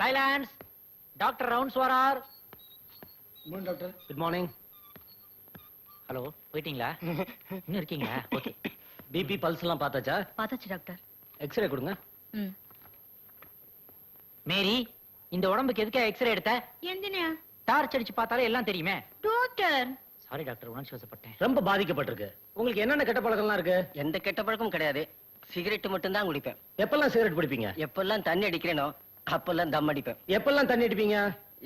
Silence doctor rounds வரார் doctor good morning hello போயிட்டீங்களா இன்னும் இருக்கீங்களா? ஓகே பிபி பல்ஸ் எல்லாம் பார்த்தாச்சா? பார்த்தாச்சு டாக்டர் எக்ஸ்ரே கொடுங்க. ம். மேரி இந்த உடம்புக்கு எதுக்கா எக்ஸ்ரே எடுத்த? எந்தினா டார்ச் அடிச்சு பார்த்தாலே எல்லாம் தெரியுமே. டாக்டர். சாரி டாக்டர் உணர்ச்சி வசப்பட்டேன். ரொம்ப பாதிக்கப்பட்டிருக்கு. உங்களுக்கு என்னென்ன கெட்ட பழக்கம்லாம் இருக்கு? எந்த கெட்ட பழக்கமும் கிடையாது. சிகரெட் மட்டும் தான் குடிப்பேன். எப்பெல்லாம் சிகரெட் பிடிப்பீங்க எப்பெல்லாம் தண்ணி அடிக்கிறேனோ அப்பெல்லாம் தம் அடிப்பேன். எப்பெல்லாம் தண்ணி அடிப்பீங்க?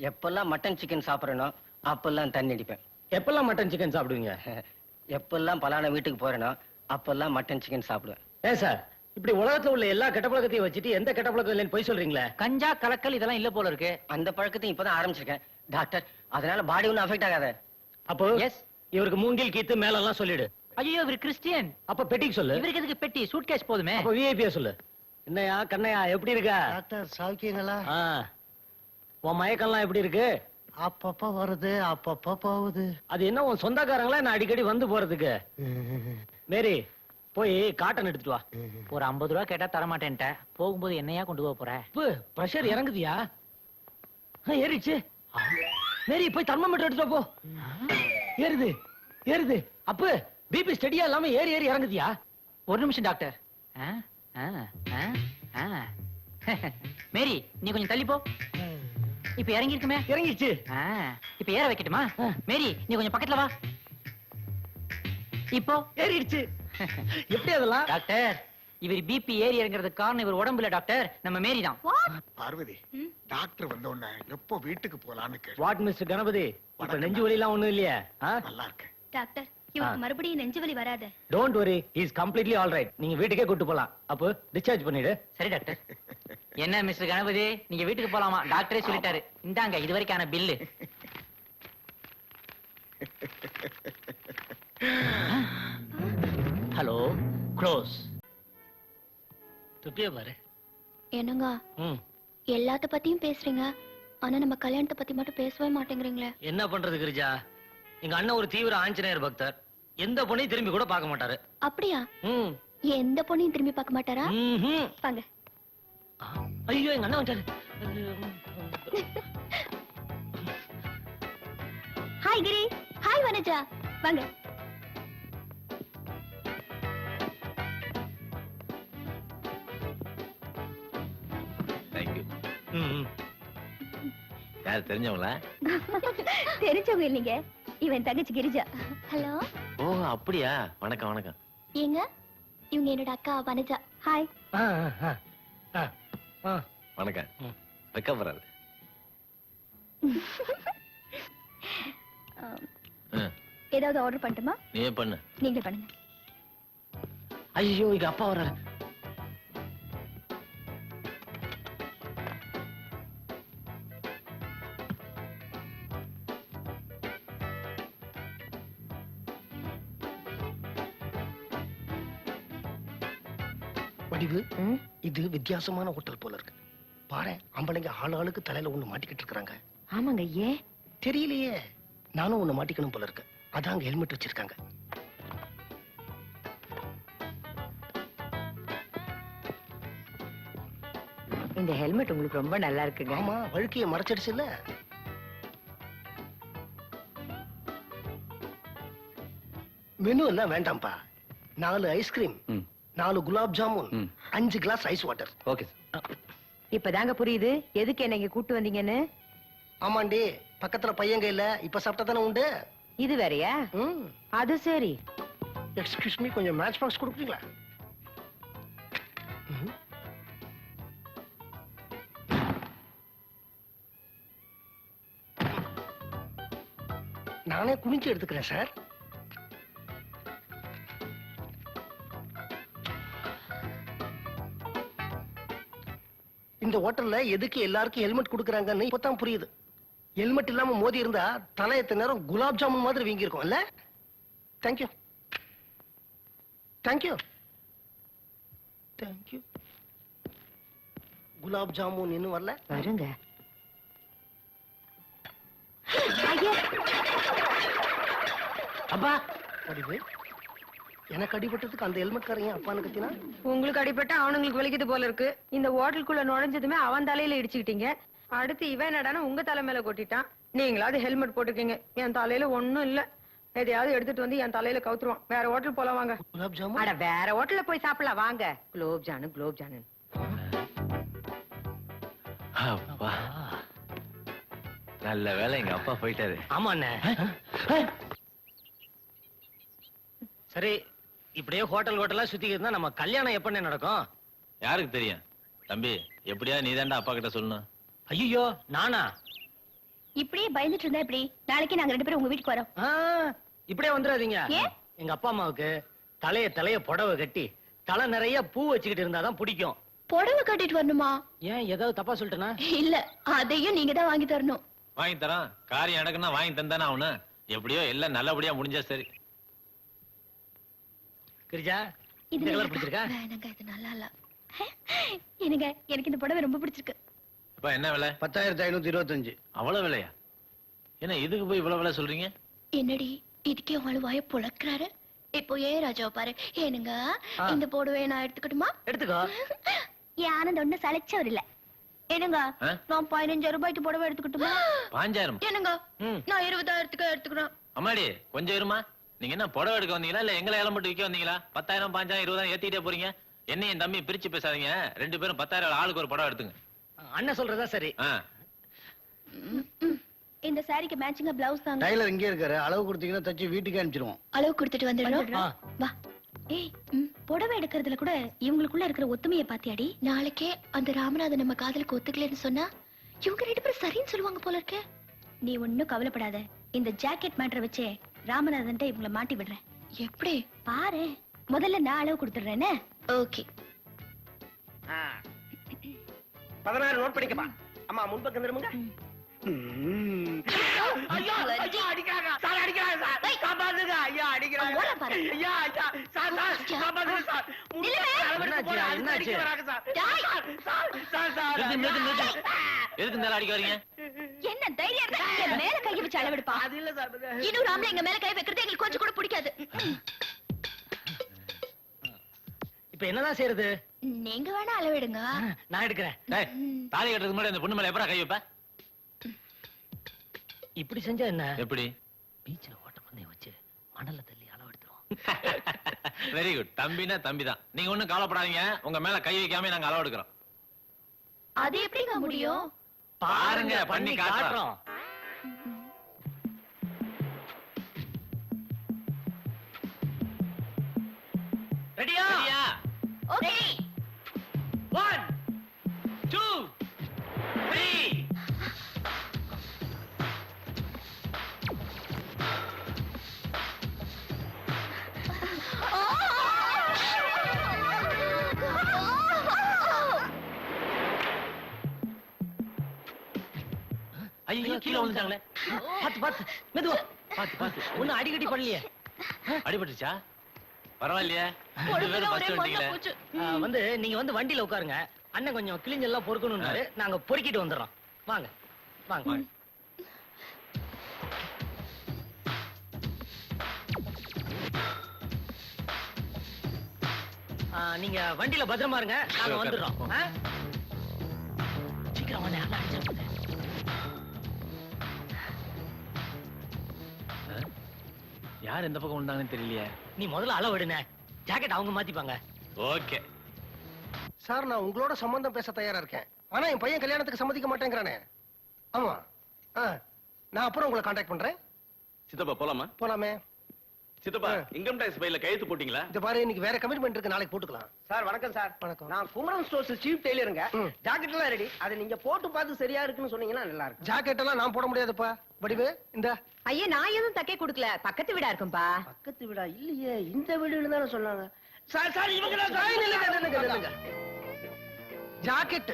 எப்பெல்லாம் மட்டன் சிக்கன் சாப்பிட்றேனோ அப்பெல்லாம் தண்ணி அடிப்பேன். எப்பெல்லாம் மட்டன் சிக்கன் சாப்பிடுவீங்க? எப்பெல்லாம் பலான வீட்டுக்கு போறேனோ அப்பெல்லாம் மட்டன் சிக்கன் சாப்பிடுவேன். ஏன் சார் இப்படி உலகத்துல உள்ள எல்லா கெட்ட பழக்கத்தையும் வச்சுட்டு எந்த கெட்ட பழக்கம் இல்லைன்னு போய் சொல்றீங்களே? கஞ்சா கலக்கல் இதெல்லாம் இல்ல போல இருக்கு. அந்த பழக்கத்தையும் இப்பதான் ஆரம்பிச்சிருக்கேன். டாக்டர் அதனால பாடி ஒன்றும் அஃபெக்ட் ஆகாத. அப்போ? எஸ் இவருக்கு மூங்கில் கீத்து மேல எல்லாம் சொல்லிடு. ஐயோ இவர் கிறிஸ்டியன். அப்ப பெட்டிக்கு சொல்லு. இவருக்கு எதுக்கு பெட்டி? சூட்கேஸ் போதுமே. அப்ப விஐபியா சொல்லு. என்னையா கண்ணையா எப்படி இருக்க? டாக்டர் சௌக்கியங்களா ஆ. உன் மயக்கம்லாம் எப்படி இருக்கு? அப்பப்ப வருது அப்பப்ப போகுது. அது என்ன உன் சொந்தக்காரங்களா? நான் அடிக்கடி வந்து போறதுக்கு? மேரி போய் காட்டன் எடுத்துட்டு வா. ஒரு ஐம்பது ரூபா கேட்டா தர மாட்டேன்ட்ட போகும்போது என்னையா கொண்டு போக போற? பிரஷர் இறங்குதியா? ஆ, ஏறிடுச்சு. மேரி போய் தர்மமீட்டர் எடுத்துட்டு வா, போ. ஏறுது ஏறுது. அப்பு பிபி ஸ்டெடியா இல்லாம ஏறி ஏறி இறங்குதியா? ஒரு நிமிஷம் டாக்டர். மேரி நீ கொஞ்சம் தள்ளி போ. இப்ப இறங்கி இருக்குமே இறங்கிடுச்சு இப்ப ஏற வைக்கட்டுமா. மேரி நீ கொஞ்சம் பக்கத்துல வா. இப்போ? ஏறிடுச்சு. எப்படி அதெல்லாம்? டாக்டர் இவர் பிபி ஏறி இறங்குறதுக்கு காரணம் இவர் உடம்புல டாக்டர். நம்ம மேரி தான் பார்வதி டாக்டர் வந்த உடனே எப்போ வீட்டுக்கு போலான்னு வாட் மிஸ்டர் கணபதி? இப்ப நெஞ்சு வலி எல்லாம் ஒண்ணும் இல்லையா? நல்லா இருக்கு டாக்டர் இவருக்கு மறுபடியும் நெஞ்சு வலி வராது. Don't worry is completely all right நீங்க வீட்டுக்கே கூட்டு போலாம். அப்போ டிஸ்சார்ஜ் பண்ணிடு. சரி டாக்டர். என்ன மிஸ்டர் கணபதி? நீங்க வீட்டுக்கு போலாமா? டாக்டரே சொல்லிட்டாரு. இந்தாங்க இது வரைக்கான பில்லு ஹலோ க்ளோஸ் துப்பிய பாரு என்னங்க? ம். எல்லாத்த பத்தியும் பேசுறீங்க. ஆனா நம்ம கல்யாணத்தை பத்தி மட்டும் பேசவே மாட்டேங்கிறீங்களே. என்ன பண்றது கிரிஜா? எங்க அண்ணன் ஒரு தீவிர ஆஞ்சநேயர் பக்தர். எந்த பொண்ணையும் திரும்பி கூட பார்க்க மாட்டாரு. அப்படியா? ம். எந்த பொண்ணையும் திரும்பி பார்க்க மாட்டாரா? ம்ஹும். வாங்க. ஆ, ஐயோ எங்க அண்ணன் வந்துட்டாரு ஹாய் கிரி. ஹாய் வனஜா. வாங்க. யார் தெரிஞ்சவங்களா? தெரிஞ்சவங்க இல்லைங்க. இவன் தங்கச்சி கிரிஜா. ஹலோ? ஓ அப்படியா? வணக்கம் வணக்கம். ஏங்க? இவங்க என்னோட அக்கா வனஜா. ஹாய் ஆ, ஆ, ஆ, ஆ. வணக்கம். ம். வெக்கப்படாது ஏதாவது ஆர்டர் பண்ணட்டுமா? நீயே பண்ணு. நீங்களே பண்ணுங்க. ஐயோ இங்க அப்பா வர்றாரு. வித்தியாசமான ஹோட்டல் போல இருக்கு. பாரு ஆம்பளைங்க ஆள் ஆளுக்கு தலையில ஒண்ணு மாட்டிக்கிட்டு இருக்காங்க ஆமாங்க ஏன் தெரியலையே. நானும் ஒண்ணு மாட்டிக்கணும் போல இருக்கு. அதான் அங்க ஹெல்மெட் வச்சிருக்காங்க. இந்த ஹெல்மெட் உங்களுக்கு ரொம்ப நல்லா இருக்குங்க. ஆமா வழுக்கைய மறைச்சிடுச்சு இல்ல மெனு எல்லாம் வேண்டாம்ப்பா. நாலு ஐஸ்கிரீம். நாலு குலாப் ஜாமுன். அஞ்சு கிளாஸ் ஐஸ் வாட்டர். ஓகே இப்பதாங்க புரியுது. எதுக்கு என்ன இங்க கூட்டு வந்தீங்கன்னு? ஆமாண்டி பக்கத்துல பையங்க இல்ல இப்ப சாப்பிட்டா தானே உண்டு? இது வேறயா? ம். அது சரி. எக்ஸ்கியூஸ் மீ கொஞ்சம் மேட்ச் பாக்ஸ் கொடுக்குறீங்களா. நானே குனிஞ்சு எடுத்துக்கிறேன் சார். இந்த ஹோட்டல்ல எதுக்கு எல்லாருக்கும் ஹெல்மெட் கொடுக்குறாங்கன்னு இப்பதான் புரியுது. ஹெல்மெட் இல்லாம மோதி இருந்தா தலை எத்தனை நேரம் குலாப் ஜாமுன் மாதிரி வீங்கி இருக்கும் இல்ல thank you thank you thank you gulab jamun இன்னும் வரல? வருங்க. அப்பா! எனக்கு அடிபட்டதுக்கு அந்த ஹெல்மெட் காரங்க அப்பான்னு கத்தினா? உங்களுக்கு அடிபட்டா அவனுங்களுக்கு வலிக்குது போல இருக்கு. இந்த ஹோட்டலுக்குள்ள நுழைஞ்சதுமே அவன் தலையில இடிச்சுக்கிட்டீங்க. அடுத்து இவன் என்னடானா உங்க தலை மேல கொட்டிட்டான். நீங்களாவது ஹெல்மெட் போட்டுக்கீங்க. என் தலையில ஒண்ணும் இல்ல. எதையாவது எடுத்துட்டு வந்து என் தலையில கவுத்துருவான். வேற ஹோட்டல் போலாம் வாங்க. குலாப் ஜாமுன்? அட வேற ஹோட்டல்ல போய் சாப்பிடலாம். வாங்க. குலோப் ஜானு குலோப் ஜானு. அப்பா. நல்ல வேலை எங்க அப்பா போயிட்டாரு. ஆமா அண்ணே சரி இப்படியே ஹோட்டல் ஹோட்டலா சுத்திக்கிட்டு இருந்தா நம்ம கல்யாணம் எப்பண்ணே நடக்கும்? யாருக்கு தெரியும்? தம்பி எப்படியா நீ அப்பா கிட்ட சொல்லணும்? ஐயோ நானா? இப்படியே பயந்துட்டு இருந்தா எப்படி? நாளைக்கு நாங்க ரெண்டு பேரும் உங்க வீட்டுக்கு வரோம். ஆ, இப்படியே வந்துடாதீங்க. ஏன்? எங்க அப்பா அம்மாவுக்கு தலைய தலைய புடவை கட்டி தலை நிறைய பூ வச்சுக்கிட்டு இருந்தாதான் பிடிக்கும். புடவை கட்டிட்டு வரணுமா? ஏன் ஏதாவது தப்பா சொல்லிட்டேனா? இல்ல அதையும் நீங்க தான் வாங்கி தரணும். வாங்கி தரோம் காரியம் நடக்குன்னா வாங்கி தந்தானே அவனு எப்படியோ எல்லாம் நல்லபடியா முடிஞ்சா சரி. கிரிஜா இந்த கலர் பிடிச்சிருக்கா? வேணாங்க இது நல்லா இல்ல எனக்கு எனக்கு இந்த புடவை ரொம்ப பிடிச்சிருக்கு. அப்பா என்ன விலை? பத்தாயிரத்தி ஐநூத்தி இருபத்தஞ்சு. அவ்வளவு விலையா? என்ன இதுக்கு போய் இவ்வளவு விலை சொல்றீங்க? என்னடி இதுக்கே உங்களு வாய புழக்கிறாரு? இப்போ ஏ ராஜாவை பாரு? ஏனுங்க. இந்த புடவையை நான் எடுத்துக்கட்டுமா? எடுத்துக்கோ. என் ஆனந்த் ஒண்ணு சளைச்சவர் இல்ல. ஏனுங்க ஆ? நான் பதினஞ்சாயிரம் ரூபாய்க்கு புடவை எடுத்துக்கட்டுமா? பாஞ்சாயிரம். ஏனுங்க ம். நான் இருபதாயிரத்துக்கு எடுத்துக்கிறேன். அம்மாடி கொஞ்சம் இருமா? நீங்க என்ன புடவை எடுக்க வந்தீங்களா? இல்ல எங்களை இளம் போட்டு விற்க வந்தீங்களா? பத்தாயிரம் பாஞ்சாயிரம் இருபதாயிரம் ஏத்திட்டே போறீங்க. என்ன என் தம்பி பிரிச்சு பேசாதீங்க. ரெண்டு பேரும் பத்தாயிரம் ஆளுக்கு ஒரு புடவை எடுத்துங்க. அண்ணன் சொல்றதா சரி. இந்த சாரிக்கு மேட்சிங்கா பிளவுஸ் தாங்க. டைலர் இங்கே இருக்காரு. அளவு கொடுத்தீங்கன்னா தச்சு வீட்டுக்கு அனுப்பிச்சிருவோம். அளவு கொடுத்துட்டு வந்துடுறோம். வா. ஏய் புடவை எடுக்கிறதுல கூட இவங்களுக்குள்ள இருக்கிற ஒத்துமையை பாத்தியாடி நாளைக்கே அந்த ராமநாதன் நம்ம காதலுக்கு ஒத்துக்கலைன்னு சொன்னா இவங்க ரெண்டு பேரும் சரின்னு சொல்லுவாங்க போல இருக்கே. நீ ஒண்ணும் கவலைப்படாத. இந்த ஜாக்கெட் மேட்டரை வச்சே ராமநாதன்ட்ட இவங்கள மாட்டி விடுறேன். எப்படி? பாரு முதல்ல நான் அளவு கொடுத்துடுறேனே. ஓகே. பதினாறு நோட் பண்ணிக்கப்பா அம்மா முன்பக்கம் திரும்புங்க. அடிக்கிறாங்க. சார் அடிக்கிறாங்க சார். ஏய். காப்பாத்துங்க. ஐயா அடிக்கிறாங்க. ஓட பாரு. ஐயா ஐயா. சார் சார் காப்பாத்துங்க சார். எதுக்கு அடிக்க வரீங்க? என்ன தைரியம் இருந்தா என் மேல கை வச்சு அளவெடுப்பா. அது இல்ல சார் இன்னும் ராமல எங்க மேல கை வைக்கிறது எங்களுக்கு கொஞ்சம் கூட பிடிக்காது. இப்ப என்னதான் செய்யறது? நீங்க வேணா அளவெடுங்க. நான் எடுக்கிறேன். தாலி கட்டுறதுக்கு முன்னாடி அந்த பொண்ணு மேல எப்படா கை வைப்ப? இப்படி செஞ்சா என்ன? எப்படி? பீச்ல ஓட்ட பந்தயம் வச்சு மணல்ல தள்ளி வெரி குட் தம்பினா தம்பி தான் நீங்க ஒண்ணும் கவலைப்படாதீங்க. உங்க மேல கை வைக்காம நாங்க அளவு எடுக்கிறோம். அது எப்படிங்க முடியும்? பாருங்க, பண்ணி காட்டுறோம். ரெடியா? ஓகே ஐயோ கீழே விழுந்துட்டாங்களே. பாத்து பாத்து மெதுவா. பாத்து பாத்து ஒண்ணு அடிக்கடி பண்ணலையே. அடிபட்டுச்சா பரவாயில்லையே. ரெண்டு பேரும் பஸ் வந்தீங்களே ஆ, வந்து நீங்க வந்து வண்டியில உட்காருங்க. அண்ணன் கொஞ்சம் கிழிஞ்செல்லாம் பொறுக்கணும்னாரு. நாங்க பொறுக்கிட்டு வந்துடுறோம். வாங்க. வாங்க நீங்க வண்டியில பத்திரமா இருங்க. நாங்க வந்துடுறோம்? சீக்கிரம் வாங்க. யாரெல்லாம் யார் எந்த பக்கம் விழுந்தாங்கன்னு தெரியலையே. நீ முதல்ல அளவு எடுன ஜாக்கெட் அவங்க மாத்திப்பாங்க. ஓகே. சார் நான் உங்களோட சம்பந்தம் பேச தயாரா இருக்கேன். ஆனா என் பையன் கல்யாணத்துக்கு சம்மதிக்க மாட்டேங்கிறானே. ஆமா. ஆ, நான் அப்புறம் உங்களை காண்டாக்ட் பண்றேன். சித்தப்பா போலாமா? போலாமே. சித்தப்பா. இன்கம் டாக்ஸ் ஃபைல்ல கையெழுத்து போட்டீங்களா? இந்த பாரு இன்னைக்கு வேற கமிட்மெண்ட் இருக்கு நாளைக்கு போட்டுக்கலாம். சார் வணக்கம் சார். வணக்கம். நான் குமரன் ஸ்டோர்ஸ் சீஃப் டெய்லருங்க. ஜாக்கெட் எல்லாம் ரெடி அதை நீங்க போட்டு பார்த்து சரியா இருக்குன்னு சொன்னீங்கன்னா நல்லா இருக்கும். ஜாக்கெட் எல்லாம் நான் போட முடியாதுப்பா. வடிவு இந்த. ஐயா நான் எதுவும் தைக்க கொடுக்கல. பக்கத்து வீடா இருக்கும்பா. பக்கத்து வீடா? இல்லையே இந்த வீடுன்னு தானே சொன்னாங்க. சார் சார் இவங்க ஜாக்கெட்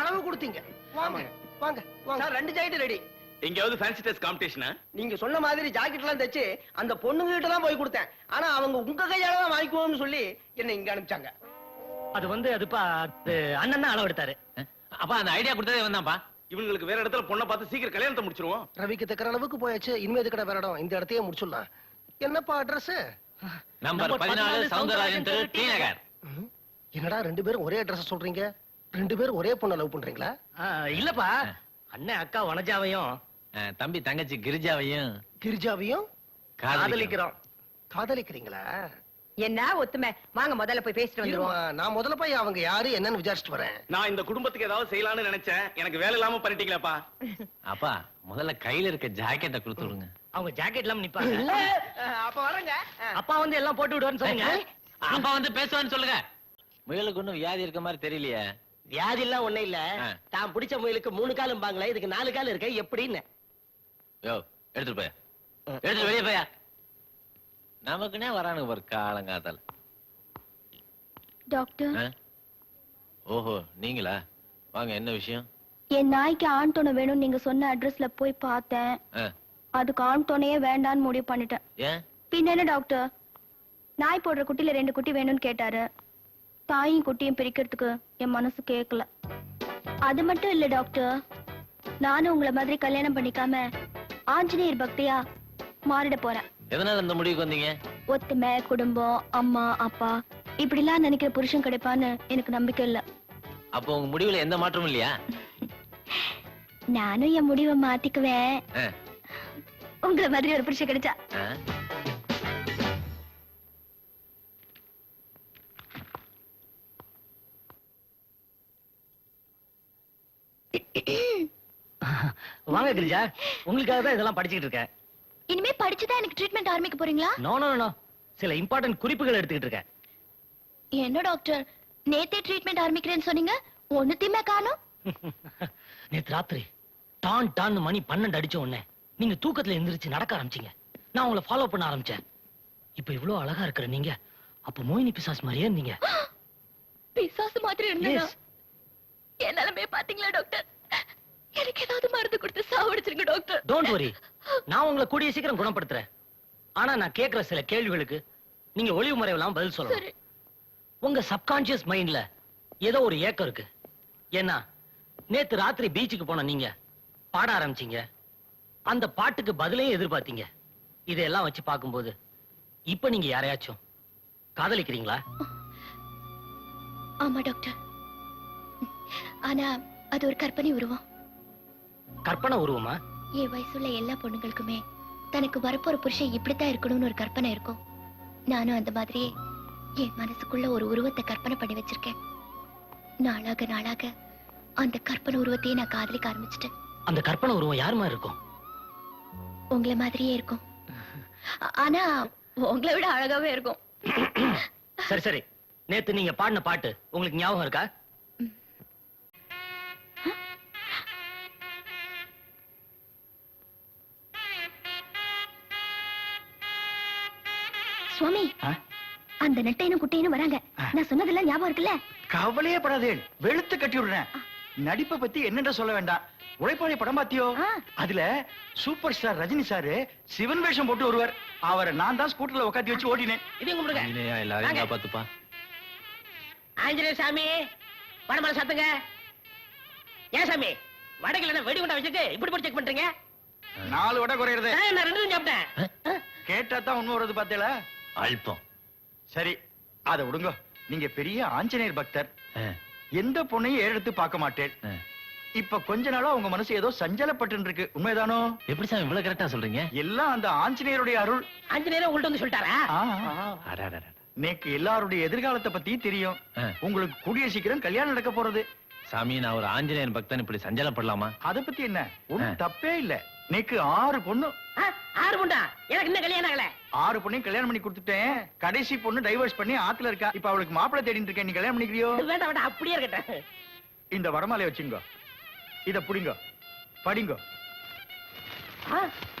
அளவு கொடுத்தீங்க. வாங்க வாங்க சார் ரெண்டு ஜாக்கெட் ரெடி. எங்கேயாவது ஃபேன்சி டெஸ்ட் காம்படிஷனா நீங்க சொன்ன மாதிரி ஜாக்கெட் எல்லாம் தைச்சு அந்த பொண்ணுங்க கிட்ட தான் போய் கொடுத்தேன். ஆனா அவங்க உங்க கையால தான் வாங்கிக்குவோம்னு சொல்லி என்ன இங்க அனுப்பிச்சாங்க. அது வந்து அதுப்பா அது அண்ணன் தான் அளவு எடுத்தாரு. அப்பா அந்த ஐடியா கொடுத்ததே வந்தாப்பா இவங்களுக்கு வேற இடத்துல பொண்ணை பார்த்து சீக்கிரம் கல்யாணத்தை முடிச்சிருவோம். ரவிக்கு தக்கிற அளவுக்கு போயாச்சு இனிமே எதுக்கடா வேற இடம்? இந்த இடத்தையே முடிச்சிடலாம். என்னப்பா அட்ரஸ் நம்பர் பதினாலு சவுந்தரராஜன் தெரு டி நகர். என்னடா ரெண்டு பேரும் ஒரே அட்ரஸ் சொல்றீங்க? ரெண்டு பேரும் ஒரே பொண்ணை லவ் பண்றீங்களா? இல்லப்பா. அண்ணன் அக்கா வனஜாவையும் தம்பி தங்கச்சி கிரிஜாவையும் கிரிஜாவையும்? காதலிக்கிறோம். காதலிக்கிறீங்களா? என்ன ஒத்துமை? வாங்க முதல்ல போய் பேசிட்டு வந்துருவோம். நான் முதல்ல போய் அவங்க யாரு என்னன்னு விசாரிச்சுட்டு வரேன். நான் இந்த குடும்பத்துக்கு ஏதாவது செய்யலாம்னு நினைச்சேன். எனக்கு வேலை இல்லாம பண்ணிட்டீங்களேப்பா? அப்பா முதல்ல கையில இருக்க ஜாக்கெட்டை கொடுத்து விடுங்க. அவங்க ஜாக்கெட் இல்லாம நிப்பாங்க. இல்ல அப்ப வரேங்க. அப்பா வந்து எல்லாம் போட்டு விடுவான்னு சொன்னீங்க அப்பா வந்து பேசுவான்னு சொல்லுங்க. முயலுக்கு ஒண்ணும் வியாதி இருக்க மாதிரி தெரியலையே. வியாதி எல்லாம் ஒண்ணு இல்ல. தான் பிடிச்ச முயலுக்கு மூணு காலும் பாங்களே இதுக்கு நாலு கால் இருக்கு எப்படின்னு. யோ எடுத்துட்டு போயா. எடுத்துட்டு வெளியே போயா. நமக்குனே வரானுங்க காலங்காத்தால. டாக்டர். ஆ? ஓஹோ நீங்களா? வாங்க என்ன விஷயம்? என் நாய்க்கு ஆண் துணை வேணும்னு நீங்க சொன்ன அட்ரஸ்ல போய் பார்த்தேன். ஆ, அதுக்கு ஆண் துணையே வேண்டான்னு முடிவு பண்ணிட்டேன். ஏன்? பின்ன என்ன டாக்டர்? நாய் போடுற குட்டில ரெண்டு குட்டி வேணும்னு கேட்டாரு. தாயும் குட்டியும் பிரிக்கிறதுக்கு என் மனசு கேட்கல அது மட்டும் இல்ல டாக்டர். நானும் உங்களை மாதிரி கல்யாணம் பண்ணிக்காம ஆஞ்சநேயர் பக்தியா மாறிட போறேன். எதனால இந்த முடிவுக்கு வந்தீங்க? ஒத்துமை குடும்பம் அம்மா அப்பா இப்படிலாம் நினைக்கிற புருஷன் கிடைப்பான்னு எனக்கு நம்பிக்கை இல்ல. அப்போ உங்க முடிவுல எந்த மாற்றமும் இல்லையா? நானும் என் முடிவை மாத்திக்குவேன். ஆ, உங்களை மாதிரி ஒரு புருஷன் கிடைச்சா. ஆ. வாங்க கிரிஜா உங்களுக்காக தான் இதெல்லாம் படிச்சுக்கிட்டு இருக்கேன். இனிமே படிச்சுதான் எனக்கு ட்ரீட்மெண்ட் ஆரம்பிக்க போறீங்களா? நோ நோ நோ சில இம்பார்ட்டன்ட் குறிப்புகள் எடுத்துக்கிட்டு இருக்கேன். என்ன டாக்டர் நேத்தே ட்ரீட்மெண்ட் ஆரம்பிக்கிறேன்னு சொன்னீங்க ஒண்ணுத்தையுமே காணும். நேத்து ராத்திரி டான் டான் மணி பன்னெண்டு அடிச்ச உடனே நீங்க தூக்கத்துல எந்திரிச்சு நடக்க ஆரம்பிச்சீங்க. நான் உங்களை ஃபாலோ பண்ண ஆரம்பிச்சேன். இப்ப இவ்வளவு அழகா இருக்கிற நீங்க அப்ப மோகினி பிசாஸ் மாதிரியே இருந்தீங்க. பிசாசு மாதிரி இருந்ததா Yes. என் நிலைமைய பாத்தீங்களா டாக்டர் எனக்கு ஏதாவது மருந்து கொடுத்து சாவடிச்சிருங்க டாக்டர் டோன்ட் வரி நான் உங்களை கூடிய சீக்கிரம் குணப்படுத்துறேன். ஆனா நான் கேக்குற சில கேள்விகளுக்கு நீங்க ஒளிவு மறைவெல்லாம் பதில் சொல்லணும். உங்க சப்கான்சியஸ் மைண்ட்ல ஏதோ ஒரு ஏக்கம் இருக்கு. ஏன்னா நேத்து ராத்திரி பீச்சுக்கு போன நீங்க பாட ஆரம்பிச்சீங்க. அந்த பாட்டுக்கு பதிலையும் எதிர்பார்த்தீங்க. இதையெல்லாம் வச்சு பார்க்கும்போது இப்ப நீங்க யாரையாச்சும் காதலிக்கிறீங்களா? ஆமா டாக்டர். ஆனா அது ஒரு கற்பனை உருவம். கற்பனை உருவமா? என் வயசுள்ள எல்லா பொண்ணுங்களுக்குமே தனக்கு வரப்போற புருஷன் இப்படித்தான் இருக்கணும்னு ஒரு கற்பனை இருக்கும். நானும் அந்த மாதிரியே என் மனசுக்குள்ள ஒரு உருவத்தை கற்பனை பண்ணி வச்சிருக்கேன். நாளாக நாளாக அந்த கற்பனை உருவத்தையே நான் காதலிக்க ஆரம்பிச்சிட்டேன். அந்த கற்பனை உருவம் யார் மாதிரி இருக்கும்? உங்களை மாதிரியே இருக்கும். ஆனா உங்களை விட அழகாவே இருக்கும். சரி சரி. நேத்து நீங்க பாடின பாட்டு உங்களுக்கு ஞாபகம் இருக்கா? சுவாமி? அந்த நெட்டையனும் குட்டையனும் வராங்க. நான் சொன்னதெல்லாம் ஞாபகம் இருக்குல்ல? கவலையே படாதேன் வெளுத்து கட்டி விடுறேன் நடிப்பை பத்தி என்னென்ற சொல்ல வேண்டாம். உழைப்பாளி படம் பாத்தியோ. அதுல super star Rajini sir Sivan வேஷம் போட்டு வருவார். அவரை நான் தான் ஸ்கூட்டர்ல உட்காந்து வச்சு ஓட்டினேன் இதையும் கும்பிடுங்க. எல்லாரையும். காப்பாத்துப்பா. ஆஞ்சநேய சாமி வடமலை சத்துங்க. ஏன் சாமி வடகில வெடி குண்டா வச்சுட்டு இப்படி போட்டு செக் பண்றீங்க? நாலு வடை குறையிறது. நான் ரெண்டு சாப்பிட்டேன். கேட்டா தான் உண்மை வருது பாத்தீங்களா அல்பம். சரி அத விடுங்க. நீங்க பெரிய ஆஞ்சநேயர் பக்தர். எந்த பொண்ணையும் ஏறெடுத்து பார்க்க மாட்டேன். இப்ப கொஞ்ச நாளா உங்க மனசு ஏதோ சஞ்சலப்பட்டு இருக்கு உண்மைதானோ? எப்படி சாமி இவ்வளவு கரெக்டா சொல்றீங்க? எல்லாம் அந்த ஆஞ்சநேயருடைய அருள். ஆஞ்சநேயர் உங்கள்ட்ட வந்து சொல்லிட்டாரா. நேக்கு எல்லாருடைய எதிர்காலத்தை பத்தியும் தெரியும். உங்களுக்கு கூடிய சீக்கிரம் கல்யாணம் நடக்க போறது. சாமி நான் ஒரு ஆஞ்சநேயன் பக்தன் இப்படி சஞ்சலப்படலாமா? அத பத்தி என்ன? ஆ. தப்பே இல்ல. நேக்கு ஆறு பொண்ணு ஆறு குண்டா எனக்கு இன்னும் கல்யாணம் ஆகல. ஆறு பொண்ணையும் கல்யாணம் பண்ணி கொடுத்துட்டேன். கடைசி பொண்ணு டைவர்ஸ் பண்ணி ஆத்துல இருக்கா. இப்ப அவளுக்கு மாப்பிள்ளை தேடிட்டு இருக்கேன். நீ கல்யாணம் பண்ணிக்கிறியோ? வேண்டாம் வேண்டாம். அப்படியே இருக்கட்டும். இந்த வரமாலை வச்சுங்க. இத புடிங்க. படிங்க.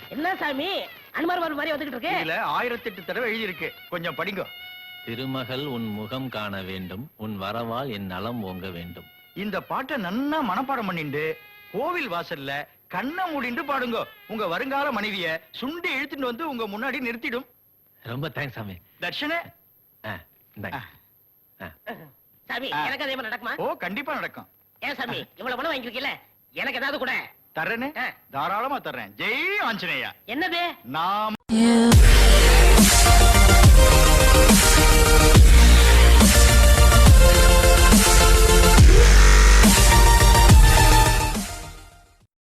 என்ன சாமி? அனுமார் வர மாதிரி வந்துகிட்டு இருக்கு. இதுல ஆயிரத்தி எட்டு தடவை எழுதி இருக்கு கொஞ்சம் படிங்க. திருமகள் உன் முகம் காண வேண்டும். உன் வரவால் என் நலம் ஓங்க வேண்டும். இந்த பாட்டை நன்னா மனப்பாடம் பண்ணிண்டு கோவில் வாசல்ல கண்ணை மூடிண்டு பாடுங்க. உங்க வருங்கால மனைவிய சுண்டி இழுத்துட்டு வந்து உங்க முன்னாடி நிறுத்திடும். ரொம்ப தேங்க்ஸ் சாமி. தர்ஷன ஆ, இந்தாங்க. ஆ. சாமி. எனக்கு அதே மாதிரி நடக்குமா? ஓ கண்டிப்பா நடக்கும். ஏன் சாமி இவ்வளவு பணம் வாங்கிருக்கீல்ல? எனக்கு ஏதாவது கூட. தர்றேனே. தாராளமா தர்றேன். ஜெய் ஆஞ்சநேயா. என்னது? நாம்